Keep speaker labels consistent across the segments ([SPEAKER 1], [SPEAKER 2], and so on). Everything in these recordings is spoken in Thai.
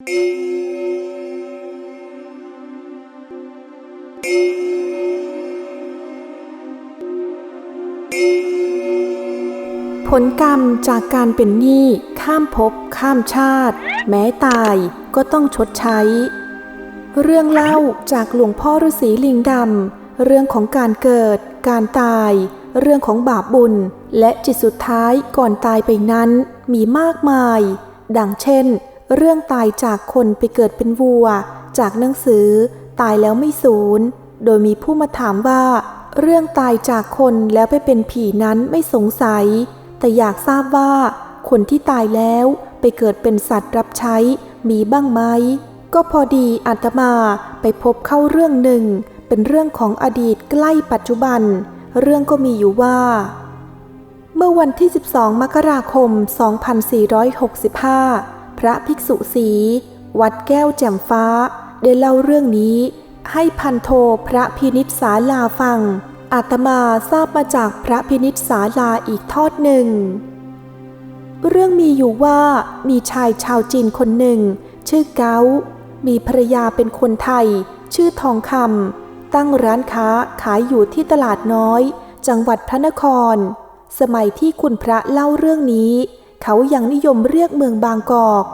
[SPEAKER 1] ผลกรรมจากการเป็นหนี้ข้ามภพข้ามชาติ แม้ตายก็ต้องชดใช้ เรื่องเล่าจากหลวงพ่อฤาษีลิงดำ เรื่องของการเกิด การตาย เรื่องของบาปบุญ และจิตสุดท้ายก่อนตายไปนั้นมีมากมาย ดังเช่น เรื่องตายจากคนไปเกิดเป็นวัว จากหนังสือ ตายแล้วไม่สูญ โดยมีผู้มาถามว่า เรื่องตายจากคนแล้วไปเป็นผีนั้นไม่สงสัย แต่อยากทราบว่า คนที่ตายแล้วไปเกิดเป็นสัตว์รับใช้มีบ้างไหม ก็พอดีอาตมาไปพบเข้าเรื่องหนึ่ง เป็นเรื่องของอดีตใกล้ปัจจุบัน เรื่องก็มีอยู่ว่า เมื่อวันที่ 12 มกราคม 2465 พระภิกษุสี วัดแก้วแจ่มฟ้า ได้เล่าเรื่องนี้ ให้พันโทพระพินิษสาลาฟัง อาตมาทราบมาจากพระพินิษสาลาอีกทอดหนึ่ง เรื่องมีอยู่ว่ามีชายชาวจีนคนหนึ่ง ชื่อเกามีภรรยาเป็นคนไทย ชื่อทองคำตั้งร้านค้าขายอยู่ที่ตลาดน้อย จังหวัดพระนคร สมัยที่คุณพระเล่าเรื่องนี้ เขายังนิยมเรียกเมืองบางกอก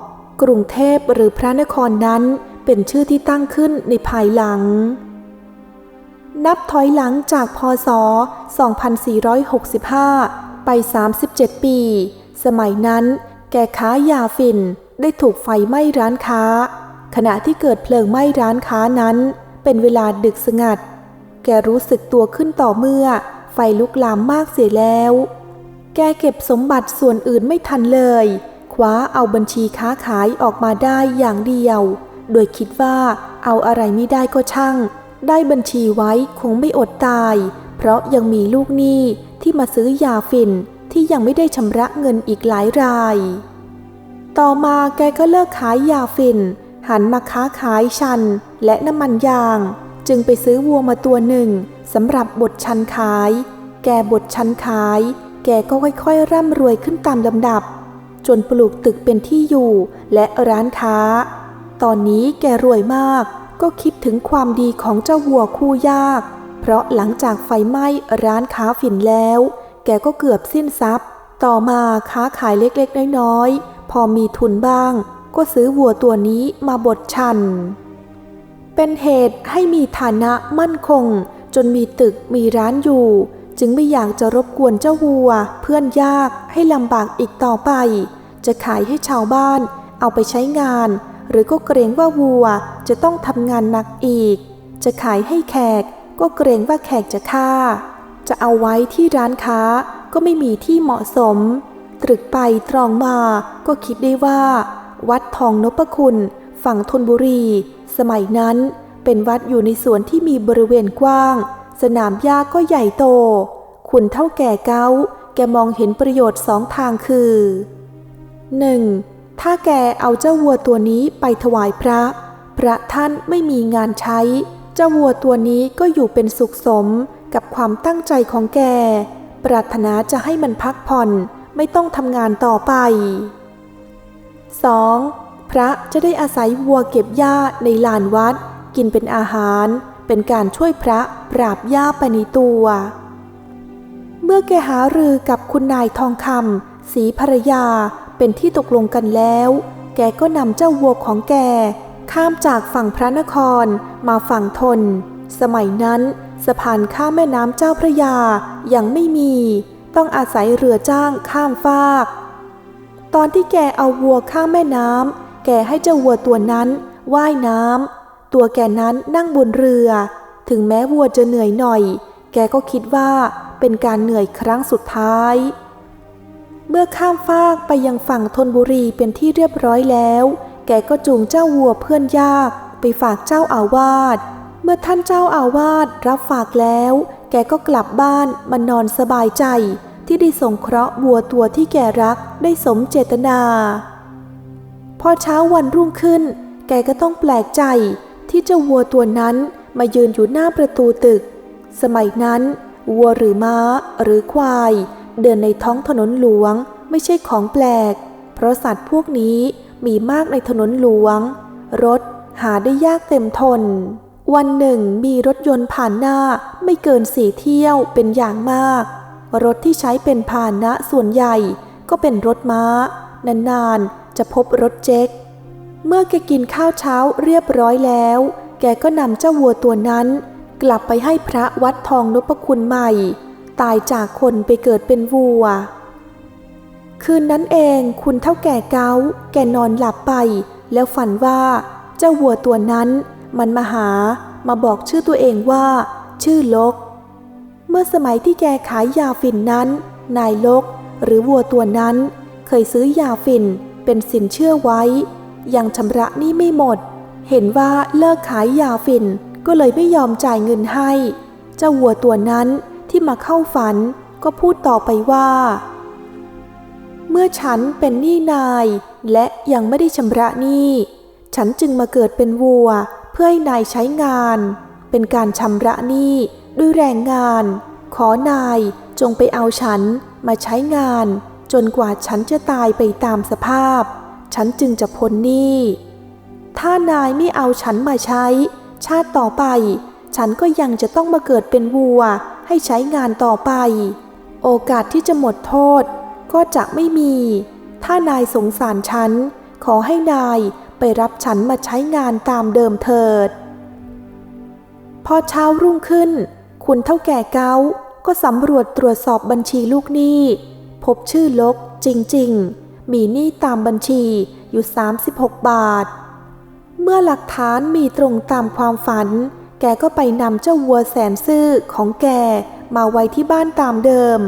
[SPEAKER 1] กรุงเทพหรือพระนครนั้นเป็นชื่อที่ตั้งขึ้นในภายหลัง นับถอยหลังจากพศ 2465 ไป 37 ปี สมัยนั้นแกค้ายาฝิ่นได้ถูกไฟไหม้ร้านค้า ขณะที่เกิดเพลิงไหม้ร้านค้านั้น เป็นเวลาดึกสงัด แกรู้สึกตัวขึ้นต่อเมื่อ ไฟลุกลามมากเสียแล้ว แกเก็บสมบัติส่วนอื่นไม่ทันเลย คว้าเอาบัญชีค้าขายออกมาได้อย่างเดียว โดยคิดว่าเอาอะไรไม่ได้ก็ช่าง ได้บัญชีไว้คงไม่อดตาย เพราะยังมีลูกหนี้ที่มาซื้อยาฝิ่นที่ยังไม่ได้ชำระเงินอีกหลายราย ต่อมาแกก็เลิกขายยาฝิ่น หันมาค้าขายชันและน้ำมันยาง จึงไปซื้อวัวมาตัวหนึ่งสำหรับบทชันขาย แกบทชันขาย แกก็ค่อยๆร่ำรวยขึ้นตามลำดับ จนปลูกตึกเป็นที่อยู่และร้านค้า ตอนนี้แกรวยมาก ก็คิดถึงความดีของเจ้าวัวคู่ยาก เพราะหลังจากไฟไหม้ร้านค้าฝิ่นแล้ว แกก็เกือบสิ้นทรัพย์ ต่อมาค้าขายเล็กๆ น้อยๆ พอมีทุนบ้าง ก็ซื้อวัวตัวนี้มาบดชัน เป็นเหตุให้มีฐานะมั่นคง จนมีตึกมีร้านอยู่ จึงไม่อยากจะรบกวนเจ้าวัว เพื่อนยากให้ลำบากอีกต่อไป จะขายให้ชาวบ้านเอาไปใช้งาน หรือก็เกรงว่าวัวจะต้องทำงานหนักอีก จะขายให้แขกก็เกรงว่าแขกจะฆ่า จะเอาไว้ที่ร้านค้าก็ไม่มีที่เหมาะสม ตรึกไปตรองมาก็คิดได้ว่า วัดทองนพคุณฝั่งธนบุรี สมัยนั้นเป็นวัดอยู่ในสวนที่มีบริเวณกว้าง สนามหญ้าก็ใหญ่โต คุณเท่าแก่เก้า แกมองเห็นประโยชน์สองทางคือ 1. ถ้าแกเอาเจ้าวัวตัวนี้ไปถวายพระ พระท่านไม่มีงานใช้ เจ้าวัวตัวนี้ก็อยู่เป็นสุขสมกับความตั้งใจของแก ปรารถนาจะให้มันพักผ่อนไม่ต้องทำงานต่อไป 2. พระจะได้อาศัยวัวเก็บหญ้าในลานวัด กินเป็นอาหาร เป็นการช่วยพระปราบหญ้าไปในตัว เมื่อแกหารือกับคุณนายทองคำสีภรรยาเป็นที่ตกลงกันแล้ว แกก็นำเจ้าวัวของแก ข้ามจากฝั่งพระนครมาฝั่งทน สมัยนั้นสะพานข้ามแม่น้ำเจ้าพระยายังไม่มี ต้องอาศัยเรือจ้างข้ามฟาก ตอนที่แกเอาวัวข้ามแม่น้ำแกให้เจ้าวัวตัวนั้นว่ายน้ำ ตัวแกนั้นนั่งบนเรือ ถึงแม้วัวจะเหนื่อยหน่อย แกก็คิดว่าเป็นการเหนื่อยครั้งสุดท้าย เมื่อข้ามฟากไปยังฝั่งธนบุรีเป็นที่เรียบร้อยแล้ว แกก็จูงเจ้าวัวเพื่อนยากไปฝากเจ้าอาวาส เมื่อท่านเจ้าอาวาสรับฝากแล้ว แกก็กลับบ้านมานอนสบายใจ ที่ได้สงเคราะห์วัวตัวที่แกรักได้สมเจตนา พอเช้าวันรุ่งขึ้น แกก็ต้องแปลกใจ ที่เจ้าวัวตัวนั้นมายืนอยู่หน้าประตูตึก สมัยนั้น วัวหรือม้าหรือควาย เดินในท้องถนนหลวงไม่ใช่ของแปลก เพราะสัตว์พวกนี้มีมากในถนนหลวง รถหาได้ยากเต็มทน วันหนึ่งมีรถยนต์ผ่านหน้าไม่เกินสี่เที่ยวเป็นอย่างมาก รถที่ใช้เป็นพาหนะส่วนใหญ่ก็เป็นรถม้า นานๆ จะพบรถเจ๊ก เมื่อแกกินข้าวเช้าเรียบร้อยแล้ว แกก็นำเจ้าวัวตัวนั้น กลับไปให้พระวัดทองนพคุณใหม่ ตายจากคนไปเกิดเป็นวัว คืนนั้นเองคุณเท่าแก่เกาแกนอนหลับไป แล้วฝันว่า เจ้าวัวตัวนั้น มันมาหามาบอกชื่อตัวเองว่า ชื่อลก เมื่อสมัยที่แกขายยาฝิ่นนั้น นายลก หรือวัวตัวนั้น เคยซื้อยาฝิ่นเป็นสินเชื่อไว้ ยังชำระหนี้ไม่หมด เห็นว่าเลิกขายยาฝิ่นก็เลยไม่ยอมจ่ายเงินให้ เจ้าวัวตัวนั้นที่มาเข้าฝันก็พูดต่อไปว่า เมื่อฉันเป็นหนี้นาย และยังไม่ได้ชำระหนี้ ฉันจึงมาเกิดเป็นวัว เพื่อให้นายใช้งาน เป็นการชำระหนี้ด้วยแรงงาน ขอนายจงไปเอาฉันมาใช้งาน จนกว่าฉันจะตายไปตามสภาพ ฉันจึงจะพ้นหนี้ ถ้านายไม่เอาฉันมาใช้ ชาติต่อไป ฉันก็ยังจะต้องมาเกิดเป็นวัว ให้ใช้งานต่อไป โอกาสที่จะหมดโทษ ก็จะไม่มี ถ้านายสงสารฉัน ขอให้นายไปรับฉันมาใช้งานตามเดิมเถิด พอเช้ารุ่งขึ้น คุณเท่าแก่เกาก็สำรวจตรวจสอบบัญชีลูกหนี้ พบชื่อลกจริง ๆ มีหนี้ตามบัญชีอยู่ 36 บาท เมื่อหลักฐานมีตรงตามความฝัน แกก็ไปนำเจ้าวัวแสนซื่อของแกมาไว้ที่บ้านตามเดิม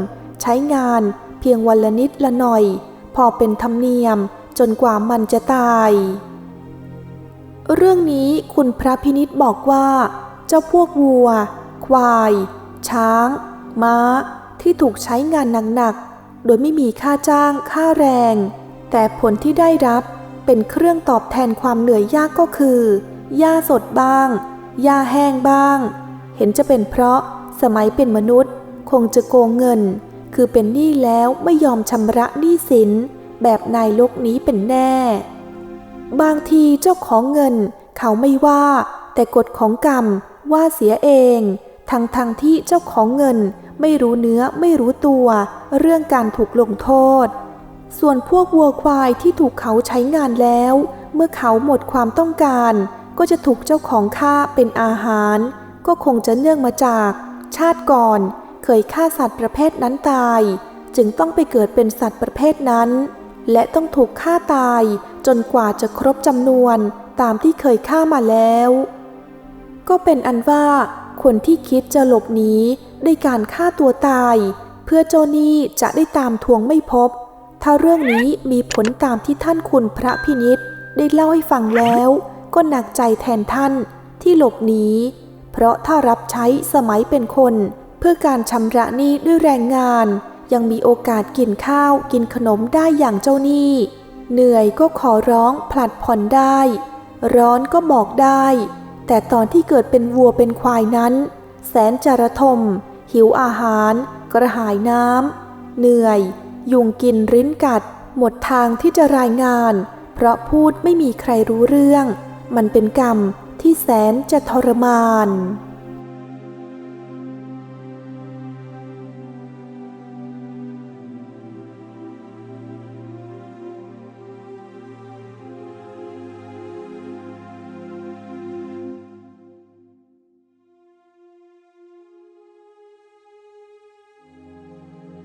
[SPEAKER 1] ใช้งานเพียงวันละนิดละหน่อย พอเป็นธรรมเนียมจนกว่ามันจะตาย เรื่องนี้คุณพระพินิษบอกว่า เจ้าพวกวัว ควาย ช้าง ม้า ที่ถูกใช้งานหนัก โดยไม่มีค่าจ้างค่าแรง แต่ผลที่ได้รับเป็นเครื่องตอบแทนความเหนื่อยยากก็คือหญ้าสดบ้างหญ้าแห้งบ้าง เห็นจะเป็นเพราะสมัยเป็นมนุษย์ คงจะโกงเงิน คือเป็นหนี้แล้วไม่ยอมชำระหนี้สิน แบบนายลกนี้เป็นแน่ บางทีเจ้าของเงิน เขาไม่ว่า แต่กฎของกรรมว่าเสียเอง ทั้งทงที่เจ้าของเงิน ไม่รู้เนื้อไม่รู้ตัว เรื่องการถูกลงโทษ ส่วนพวกวัวควายที่ถูกเขาใช้งานแล้ว เมื่อเขาหมดความต้องการ ก็จะถูกเจ้าของฆ่าเป็นอาหาร ก็คงจะเนื่องมาจาก ชาติก่อนเคยฆ่าสัตว์ประเภทนั้นตาย จึงต้องไปเกิดเป็นสัตว์ประเภทนั้น และต้องถูกฆ่าตายจนกว่าจะครบจำนวนตามที่เคยฆ่ามาแล้ว ก็เป็นอันว่า คนที่คิดจะหลบหนีด้วยการฆ่าตัวตาย เพื่อเจ้าหนี้จะได้ตามทวงไม่พบ ถ้าเรื่องนี้มีผลตามที่ท่านคุณพระพินิษได้เล่าให้ฟังแล้ว ก็หนักใจแทนท่านที่หลบหนีเพราะถ้ารับใช้สมัยเป็นคน เพื่อการชำระหนี้ด้วยแรงงาน ยังมีโอกาสกินข้าวกินขนมได้อย่างเจ้าหนี้ เหนื่อยก็ขอร้องผลัดผ่อนได้ ร้อนก็บอกได้ แต่ตอนที่เกิดเป็นวัวเป็นควายนั้น แสนจารทม หิวอาหาร กระหายน้ำ เหนื่อย ยุงกินริ้นกัด หมดทางที่จะรายงาน เพราะพูดไม่มีใครรู้เรื่อง มันเป็นกรรมที่แสนจะทรมาน